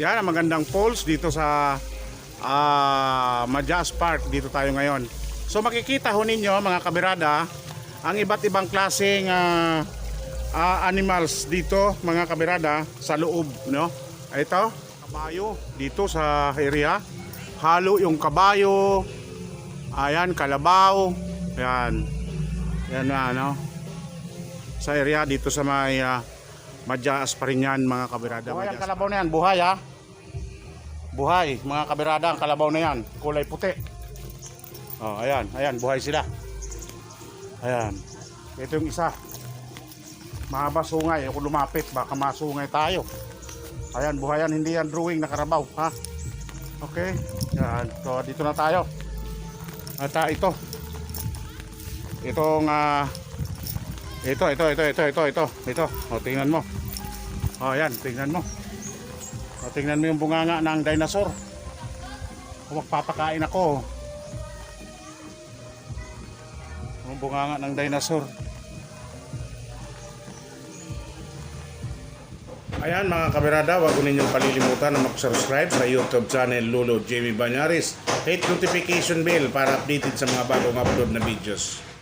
Yan ang magandang falls dito sa ah Majas Park. Dito tayo ngayon. So makikita ho ninyo mga kabirada ang iba't ibang klaseng ah, ah, animals dito mga kabirada sa loob. No? Ito, kabayo dito sa area. Halo yung kabayo. Ayan, kalabaw. Ayan. Yan na, ano. Sa area dito sa may uh, Madyaas pa rin yan mga kabirada. Buhay ang kalabaw na yan, buhay ha. Buhay, mga kabirada, ang kalabaw na yan. Kulay puti. Oh, ayan, ayan, buhay sila. Ayan. Ito yung isa. Mahaba sungay. Ako lumapit, baka masungay tayo. Ayan, buhay yan, hindi yan drawing na karabaw, ha? Okay. Yan. So, dito na tayo. At ah, ito. Itong ah, ito, ito, ito, ito, ito, ito. Ito. O, tingnan mo. O, yan, tingnan mo. O, tingnan mo yung bunganga ng dinosaur. O, magpapakain ako. Yung bunganga ng dinosaur. Ayan mga kamerada, wag ko ninyong palilimutan na mag-subscribe sa YouTube channel Lolo Jamie Banyaris. Hit notification bell para updated sa mga bagong upload na videos.